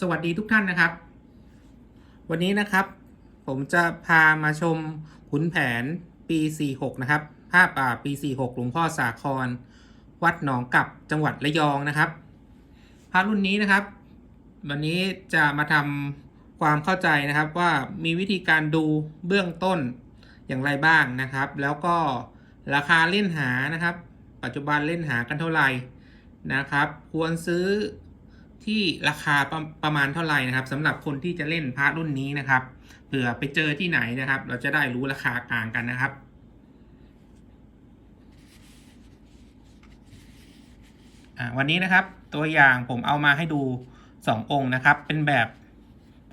สวัสดีทุกท่านนะครับ วันนี้นะครับ ผมจะพามาชมขุนแผนปี 46 นะครับ ภาพป่าปี 46 หลวงพ่อสาคร วัดหนองกับจังหวัดระยองนะครับพระรุ่นนี้นะครับ วันนี้จะมาทำความเข้าใจนะครับว่ามีวิธีการดูเบื้องต้นอย่างไรบ้างนะครับ แล้วก็ราคาเล่นหานะครับ ปัจจุบันเล่นหากันเท่าไหร่นะครับ ควรซื้อ ที่ราคาประประมาณเท่าไหร่นะครับสำหรับคนที่จะเล่นพระรุ่นนี้นะครับเผื่อไปเจอที่ไหนนะครับ เราจะได้รู้ราคากลางกันนะครับวันนี้นะครับตัวอย่างผมเอามาให้ดู 2 องค์นะครับ เป็นแบบ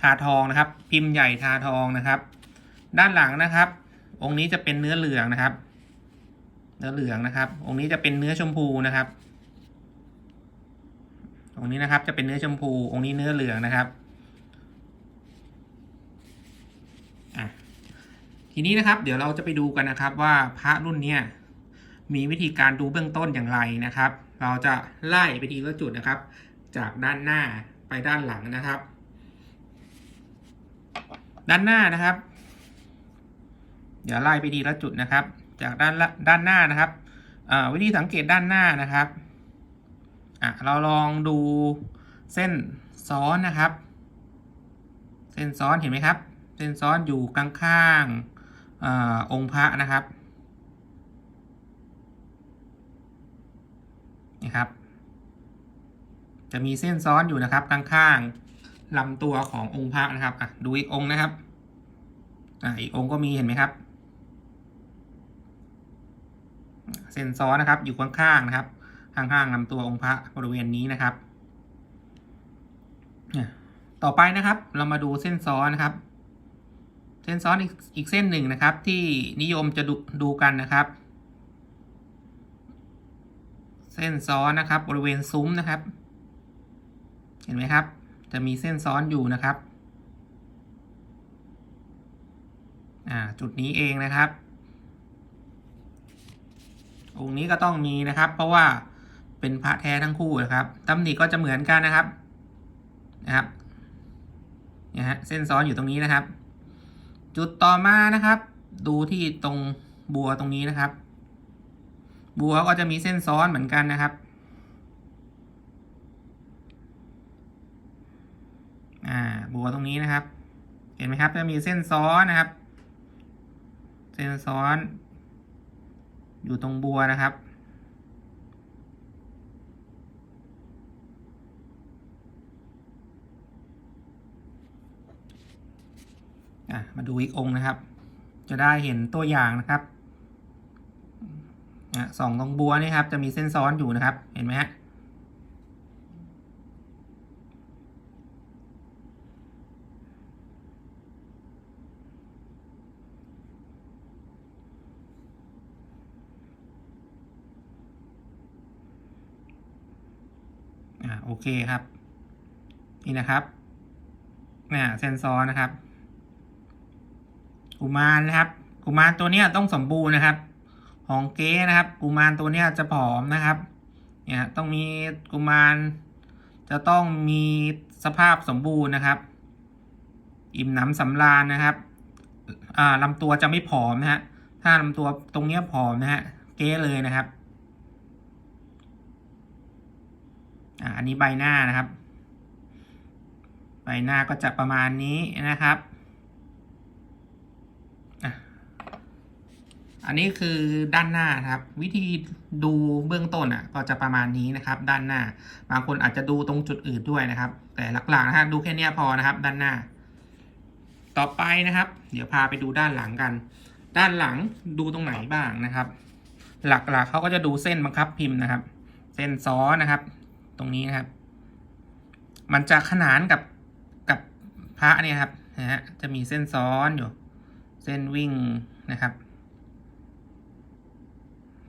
ทาทองนะครับ พิมพ์ใหญ่ทาทองนะครับ ด้านหลังนะครับ องค์นี้จะเป็นเนื้อเหลืองนะครับ เนื้อเหลืองนะครับ องค์นี้จะเป็นเนื้อชมพูนะครับ องค์นี้นะครับจะเป็นเนื้อชมพู องค์นี้เนื้อเหลืองนะครับทีนี้นะครับ เดี๋ยวเราจะไปดูกันนะครับว่าพระรุ่นเนี้ยมีวิธีการดูเบื้องต้นอย่างไรนะครับ เราจะไล่ไปทีละจุดนะครับ จากด้านหน้าไปด้านหลังนะครับ ด้านหน้านะครับ เดี๋ยวไล่ไปทีละจุดนะครับ จากด้านละด้านหน้านะครับวิธีสังเกตด้านหน้านะครับ อะเราลองดูเส้นซ้อนนะครับ เส้นซ้อนเห็นไหมครับ เส้นซ้อนอยู่ข้างๆอาองค์พระนะครับนี่ครับ จะมีเส้นซ้อนอยู่นะครับข้างๆลำตัวขององค์พระนะครับอะดูอีกองค์นะครับอะอีกองค์ก็มีเห็นไหมครับ เส้นซ้อนนะครับอยู่ข้างๆนะครับ ข้างๆลำตัวองค์พระบริเวณนี้นะครับเนี่ยต่อไปนะครับเรามาดูเส้นซ้อนนะครับ เส้นซ้อนอกอีกเส้นหนึ่งนะครับ ที่นิยมจะดูดูกันนะครับ เส้นซ้อนนะครับ บริเวณซุ้มนะครับ เห็นไหมครับ จะมีเส้นซ้อนอยู่นะครับอ่าจุดนี้เองนะครับองค์นี้ก็ต้องมีนะครับ เพราะว่า เป็นพระแท้ทั้งคู่นะครับตำหนิก็จะเหมือนกันนะครับนะครับนี่ฮะเส้นซ้อนอยู่ตรงนี้นะครับ จุดต่อมานะครับ ดูที่ตรงบัวตรงนี้นะครับ บัวก็จะมีเส้นซ้อนเหมือนกันนะครับอ่าบัวตรงนี้นะครับ เห็นไหมครับจะมีเส้นซ้อนนะครับ เส้นซ้อน อยู่ตรงบัวนะครับ อะมาดูอีกองค์นะครับ จะได้เห็นตัวอย่างนะครับอะสองตรงบัวนี่ครับ จะมีเส้นซ้อนอยู่นะครับ เห็นไหมฮะอ่าโอเคครับ นี่นะครับเนี่ยเซนซอร์นะครับ กุมารนะครับ กุมารตัวเนี้ยต้องสมบูรณ์นะครับ ของเก๊นะครับ กุมารตัวเนี้ยจะผอมนะครับ เนี่ยต้องมีกุมาร จะต้องมีสภาพสมบูรณ์นะครับ อิ่มหนำสำราญนะครับอ่าลำตัวจะไม่ผอมนะฮะถ้าลำตัวตรงเนี้ยผอมนะฮะเก๊เลยนะครับอ่าอันนี้ใบหน้านะครับ ใบหน้าก็จะประมาณนี้นะครับอะ อันนี้คือด้านหน้าครับ วิธีดูเบื้องต้นอะก็จะประมาณนี้นะครับ ด้านหน้า บางคนอาจจะดูตรงจุดอื่นด้วยนะครับ แต่หลักๆนะฮะดูแค่เนี้ยพอนะครับ ด้านหน้า ต่อไปนะครับ เดี๋ยวพาไปดูด้านหลังกัน ด้านหลังดูตรงไหนบ้างนะครับ หลักๆเขาก็จะดูเส้นบังคับพิมพ์นะครับ เส้นซ้อนะครับ ตรงนี้นะครับ มันจะขนานกับกับพระเนี่ยครับนะฮะจะมีเส้นซ้อนอยู่ เส้นวิ่งนะครับ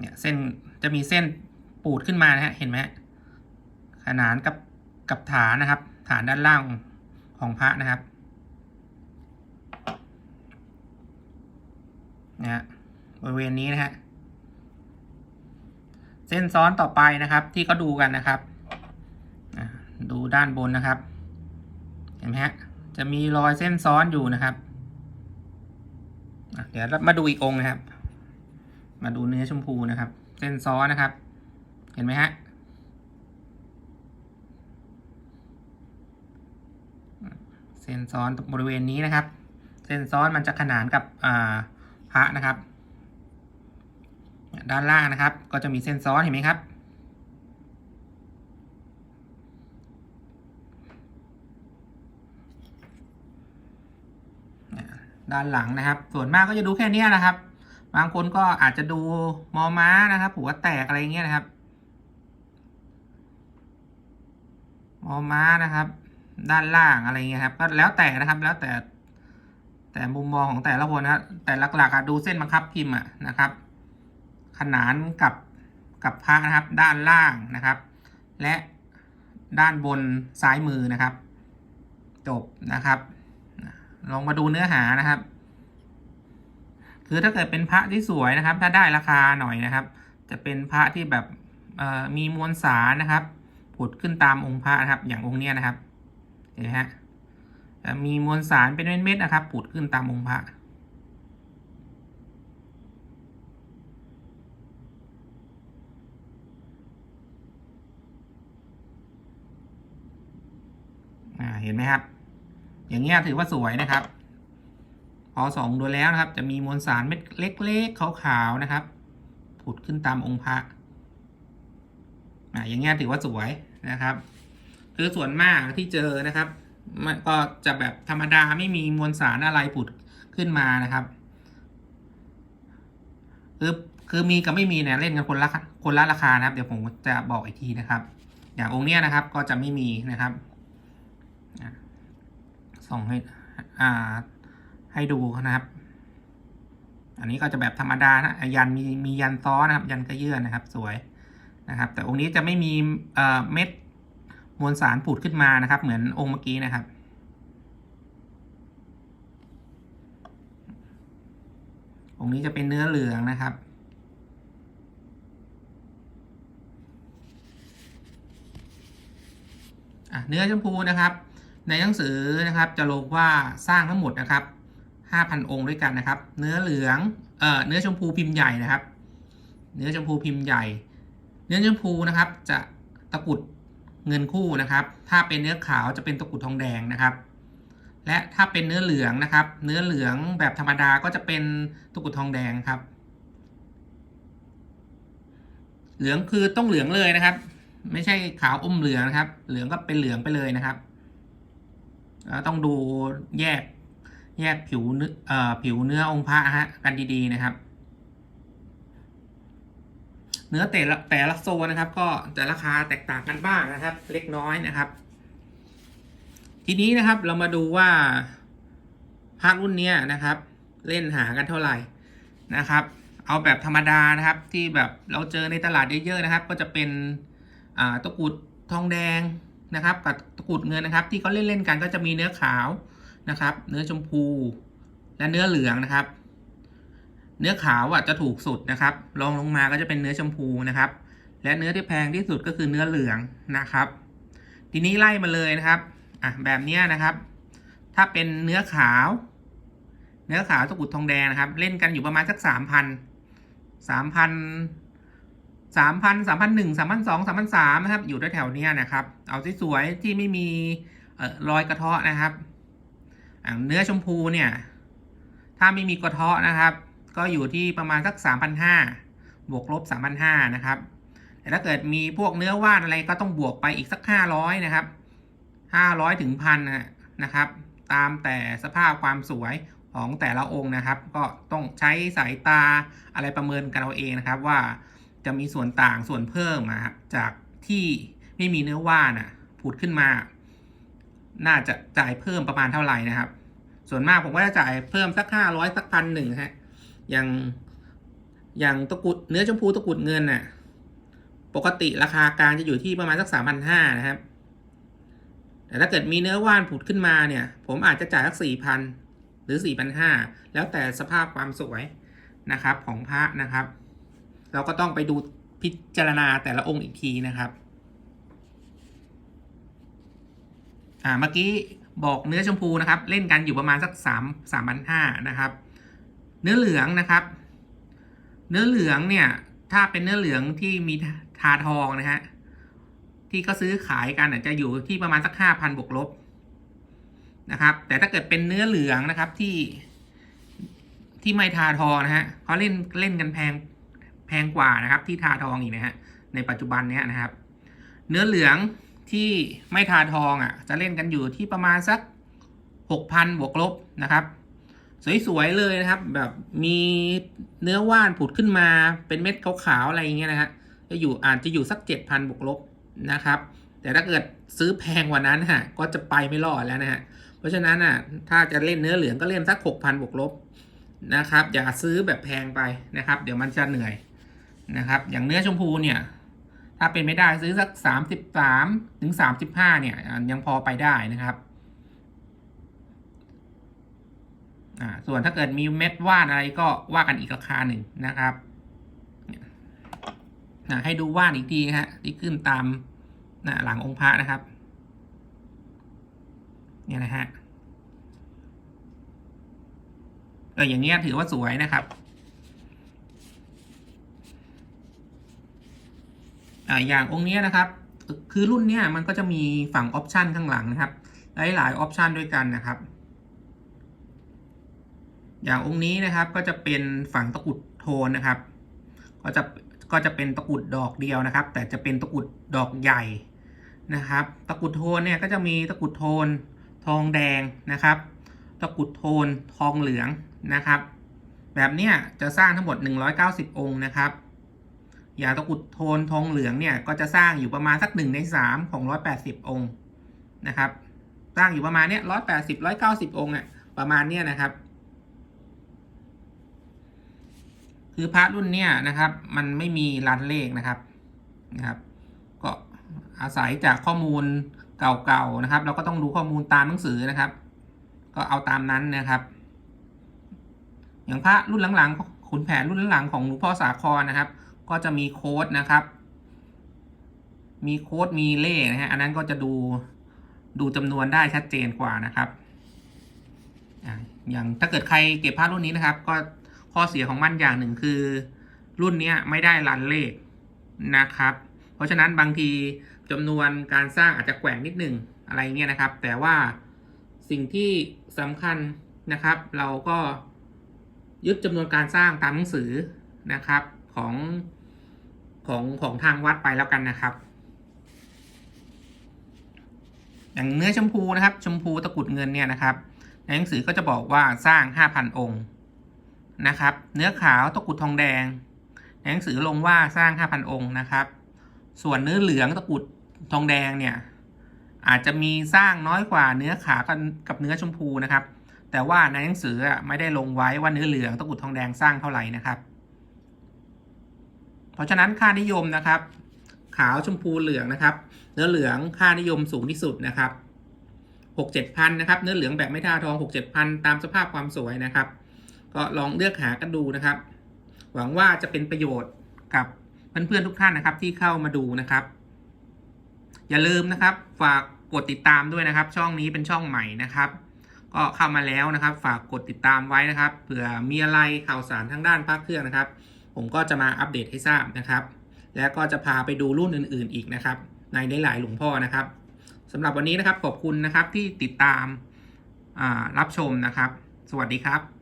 เนี่ยเส้นจะมีเส้นปูดขึ้นมานะฮะเห็นไหมขนานกับกับฐานนะครับ ฐานด้านล่างของพระนะครับนะฮะบริเวณนี้นะฮะเส้นซ้อนต่อไปนะครับ ที่เขาดูกันนะครับดูด้านบนนะครับ เห็นไหมฮะจะมีรอยเส้นซ้อนอยู่นะครับเดี๋ยวมาดูอีกองนะครับ มาดูเนื้อชมพูนะครับ เส้นซ้อนนะครับ เห็นไหมฮะเส้นซ้อนบริเวณนี้นะครับ เส้นซ้อนมันจะขนานกับพระนะครับ ด้านล่างนะครับ ก็จะมีเส้นซ้อนเห็นไหมครับด้านหลังนะครับ ส่วนมากก็จะดูแค่นี้นะครับ บางคนก็อาจจะดูมอม้านะครับหัวแตกอะไรเงี้ยนะครับ มอม้านะครับ ด้านล่างอะไรเงี้ยครับ ก็แล้วแต่นะครับแล้วแต่ แต่มุมมองของแต่ละคนนะแต่หลักๆอะดูเส้นบังคับพิมพ์อะนะครับ ขนานกับกับพระนะครับ ด้านล่างนะครับ และด้านบนซ้ายมือนะครับ จบนะครับ ลองมาดูเนื้อหานะครับ คือถ้าเกิดเป็นพระที่สวยนะครับ ถ้าได้ราคาหน่อยนะครับ จะเป็นพระที่แบบมีมวลสารนะครับ ผุดขึ้นตามองค์พระนะครับ อย่างองค์เนี้ยนะครับ เห็นไหมฮะมีมวลสารเป็นเม็ดๆนะครับ ผุดขึ้นตามองค์พระเห็นไหมครับ อย่างเงี้ยถือว่าสวยนะครับ อสองดูแล้วนะครับ จะมีมวลสารเม็ดเล็กๆขาวๆนะครับ ผุดขึ้นตามองค์พระอ่าอย่างเงี้ยถือว่าสวยนะครับ คือส่วนมากที่เจอนะครับมันก็จะแบบธรรมดาไม่มีมวลสารอะไรผุดขึ้นมานะครับคือคือมีกับไม่มีเนี่ยเล่นกันคนละคนละราคานะครับ เดี๋ยวผมจะบอกอีกทีนะครับ อย่างองค์เนี้ยนะครับก็จะไม่มีนะครับส่งให้อ่า ให้ดูนะครับ อันนี้ก็จะแบบธรรมดานะยันมีมียันซ้อนนะครับ ยันกระเยื่อนนะครับ สวยนะครับ แต่องค์นี้จะไม่มีเอ่อเม็ดมวลสารผุดขึ้นมานะครับ เหมือนองค์เมื่อกี้นะครับองค์นี้จะเป็นเนื้อเหลืองนะครับ เนื้อชมพูนะครับ ในหนังสือนะครับจะลงว่าสร้างทั้งหมดนะครับ 5,000 องค์ด้วยกันนะครับ เนื้อเหลืองเอ่อเนื้อชมพูพิมพ์ใหญ่นะครับ เนื้อชมพูพิมพ์ใหญ่ เนื้อชมพูนะครับ จะตะกุดเงินคู่นะครับ ถ้าเป็นเนื้อขาวจะเป็นตะกุดทองแดงนะครับ และถ้าเป็นเนื้อเหลืองนะครับ เนื้อเหลืองแบบธรรมดาก็จะเป็นตะกุดทองแดงครับ เหลืองคือต้องเหลืองเลยนะครับ ไม่ใช่ขาวอมเหลืองนะครับ เหลืองก็เป็นเหลืองไปเลยนะครับต้องดูแยก แยกผิวเนื้อผิวเนื้อองค์พระฮะกันดีๆนะครับ เนื้อแต่ละแต่ละโซนนะครับ ก็แต่ราคาแตกต่างกันบ้างนะครับ เล็กน้อยนะครับ ทีนี้นะครับเรามาดูว่าพระรุ่นนี้นะครับ เล่นหากันเท่าไหร่นะครับ เอาแบบธรรมดานะครับ ที่แบบเราเจอในตลาดเยอะๆนะครับ ก็จะเป็นตะกุดทองแดงนะครับ กับตะกุดเงินนะครับ ที่เขาเล่นเล่นกันก็จะมีเนื้อขาว นะครับ เนื้อชมพูและเนื้อเหลืองนะครับ เนื้อขาวอะจะถูกสุดนะครับรองลงมาก็จะเป็นเนื้อชมพูนะครับ และเนื้อที่แพงที่สุดก็คือเนื้อเหลืองนะครับ ทีนี้ไล่มาเลยนะครับอะแบบนี้นะครับ ถ้าเป็นเนื้อขาว เนื้อขาวตะกุดทองแดงนะครับ เล่นกันอยู่ประมาณสักสามพันสามพันสามพันสามพันหนึ่งสามพันสองสามพันสามนะครับ อยู่แถวๆนี้นะครับ เอาที่สวยที่ไม่มีรอยกระเทาะนะครับ เนื้อชมพูเนี่ย ถ้าไม่มีกระเทาะนะครับ ก็อยู่ที่ประมาณสักสามพันห้าบวกลบสามพันห้านะครับ แต่ถ้าเกิดมีพวกเนื้อว่านอะไรก็ต้องบวกไปอีกสักห้าร้อยนะครับห้าร้อยถึงพันนะครับ ตามแต่สภาพความสวยของแต่ละองค์นะครับ ก็ต้องใช้สายตาอะไรประเมินกันเอาเองนะครับว่าจะมีส่วนต่างส่วนเพิ่มนะครับจากที่ไม่มีเนื้อว่านอะผุดขึ้นมา น่าจะจ่ายเพิ่มประมาณเท่าไหร่นะครับ ส่วนมากผมก็จะจ่ายเพิ่มสักห้าร้อยสักพันหนึ่งฮะอย่างอย่างตะกุดเนื้อชมพูตะกุดเงินน่ะปกติราคากลางจะอยู่ที่ประมาณสักสามพันห้านะครับ แต่ถ้าเกิดมีเนื้อว่านผุดขึ้นมาเนี่ย ผมอาจจะจ่ายสักสี่พันหรือสี่พันห้าแล้วแต่สภาพความสวยนะครับของพระนะครับ เราก็ต้องไปดูพิจารณาแต่ละองค์อีกทีนะครับ อ่าเมื่อกี้บอกเนื้อชมพูนะครับ เล่นกันอยู่ประมาณสักสามสามพันห้านะครับ เนื้อเหลืองนะครับ เนื้อเหลืองเนี่ย ถ้าเป็นเนื้อเหลืองที่มีทาทองนะฮะที่เขาซื้อขายกันอะจะอยู่ที่ประมาณสักห้าพันบวกลบนะครับ แต่ถ้าเกิดเป็นเนื้อเหลืองนะครับที่ที่ไม่ทาทองนะฮะเขาเล่นเล่นกันแพงแพงกว่านะครับ ที่ทาทองอีกนะฮะในปัจจุบันเนี้ยนะครับ เนื้อเหลือง ที่ไม่ทาทองอะจะเล่นกันอยู่ที่ประมาณสักหกพันบวกลบนะครับ สวยๆเลยนะครับ แบบมีเนื้อว่านผุดขึ้นมาเป็นเม็ดขาวๆอะไรอย่างเงี้ยนะฮะจะอยู่อาจจะอยู่สักเจ็ดพันบวกลบนะครับ แต่ถ้าเกิดซื้อแพงกว่านั้นฮะก็จะไปไม่รอดแล้วนะฮะเพราะฉะนั้นอะถ้าจะเล่นเนื้อเหลืองก็เล่นสักหกพันบวกลบนะครับ อย่าซื้อแบบแพงไปนะครับ เดี๋ยวมันจะเหนื่อยนะครับ อย่างเนื้อชมพูเนี่ย ถ้าเป็นไม่ได้ซื้อสักสามสิบสามถึงสามสิบห้าเนี่ยยังพอไปได้นะครับอ่าส่วนถ้าเกิดมีเม็ดว่านอะไรก็ว่ากันอีกราคาหนึ่งนะครับให้ดูว่านอีกทีฮะที่ขึ้นตามนะหลังองค์พระนะครับ เนี่ยนะฮะเอออย่างเงี้ยถือว่าสวยนะครับ อ่าอย่างองค์นี้นะครับ คือรุ่นเนี้ยมันก็จะมีฝั่งออปชันข้างหลังนะครับ หลายหลายออปชันด้วยกันนะครับ อย่างองค์นี้นะครับก็จะเป็นฝั่งตะกุดโทนนะครับ ก็จะก็จะเป็นตะกุดดอกเดียวนะครับ แต่จะเป็นตะกุดดอกใหญ่นะครับ ตะกุดโทนเนี่ยก็จะมีตะกุดโทนทองแดงนะครับ ตะกุดโทนทองเหลืองนะครับ แบบเนี้ยจะสร้างทั้งหมด 190 องค์นะครับ อย่างตะกุดโทนทองเหลืองเนี่ยก็จะสร้างอยู่ประมาณสักหนึ่งในสามของ180องค์นะครับ สร้างอยู่ประมาณเนี้ย180 190อยเก้าสิบองค์อะประมาณเนี้ยนะครับ คือพระรุ่นเนี้ยนะครับ มันไม่มีรันเลขนะครับนะครับ ก็อาศัยจากข้อมูลเก่าๆนะครับ เราก็ต้องดูข้อมูลตามหนังสือนะครับ ก็เอาตามนั้นนะครับ อย่างพระรุ่นหลังๆขุนแผนรุ่นหลังของหลวงพ่อสาครนะครับ ก็จะมีโค้ดนะครับ มีโค้ดมีเลขนะฮะ อันนั้นก็จะดูดูจำนวนได้ชัดเจนกว่านะครับ อย่างถ้าเกิดใครเก็บพระรุ่นนี้นะครับ ก็ข้อเสียของมันอย่างหนึ่งคือ รุ่นเนี้ยไม่ได้รันเลขนะครับ เพราะฉะนั้นบางทีจำนวนการสร้างอาจจะแกว่งนิดหนึ่งอะไรเงี้ยนะครับ แต่ว่าสิ่งที่สำคัญนะครับ เราก็ยึดจำนวนการสร้างตามหนังสือนะครับของ ของของทางวัดไปแล้วกันนะครับ อย่างเนื้อชมพูนะครับ ชมพูตะกุดเงินเนี่ยนะครับ ในหนังสือก็จะบอกว่าสร้าง 5,000 องค์นะครับ เนื้อขาวตะกุดทองแดง ในหนังสือลงว่าสร้าง 5,000 องค์นะครับ ส่วนเนื้อเหลืองตะกุดทองแดงเนี่ยอาจจะมีสร้างน้อยกว่าเนื้อขาวกับเนื้อชมพูนะครับ แต่ว่าในหนังสือไม่ได้ลงไว้ว่าเนื้อเหลืองตะกุดทองแดงสร้างเท่าไหร่นะครับ ราะฉะนั้นค่านิยมนะครับ ขาวชมพูเหลืองนะครับ เนื้อเหลืองค่านิยมสูงที่สุดนะครับหกเจ็ดพันนะครับ เนื้อเหลืองแบบไม่ท่าทองหกเจ็ดพันตามสภาพความสวยนะครับ ก็ลองเลือกหากันดูนะครับ หวังว่าจะเป็นประโยชน์กับเพื่อนๆทุกท่านนะครับที่เข้ามาดูนะครับ อย่าลืมนะครับ ฝากกดติดตามด้วยนะครับ ช่องนี้เป็นช่องใหม่นะครับ ก็เข้ามาแล้วนะครับ ฝากกดติดตามไว้นะครับเผื่อมีอะไรข่าวสารทางด้านภาคเครื่องนะครับ ผมก็จะมาอัปเดตให้ทราบนะครับ แล้วก็จะพาไปดูรุ่นอื่นๆอีกนะครับ ในหลายๆหลวงพ่อนะครับสำหรับวันนี้นะครับขอบคุณนะครับที่ติดตามรับชมนะครับ สวัสดีครับ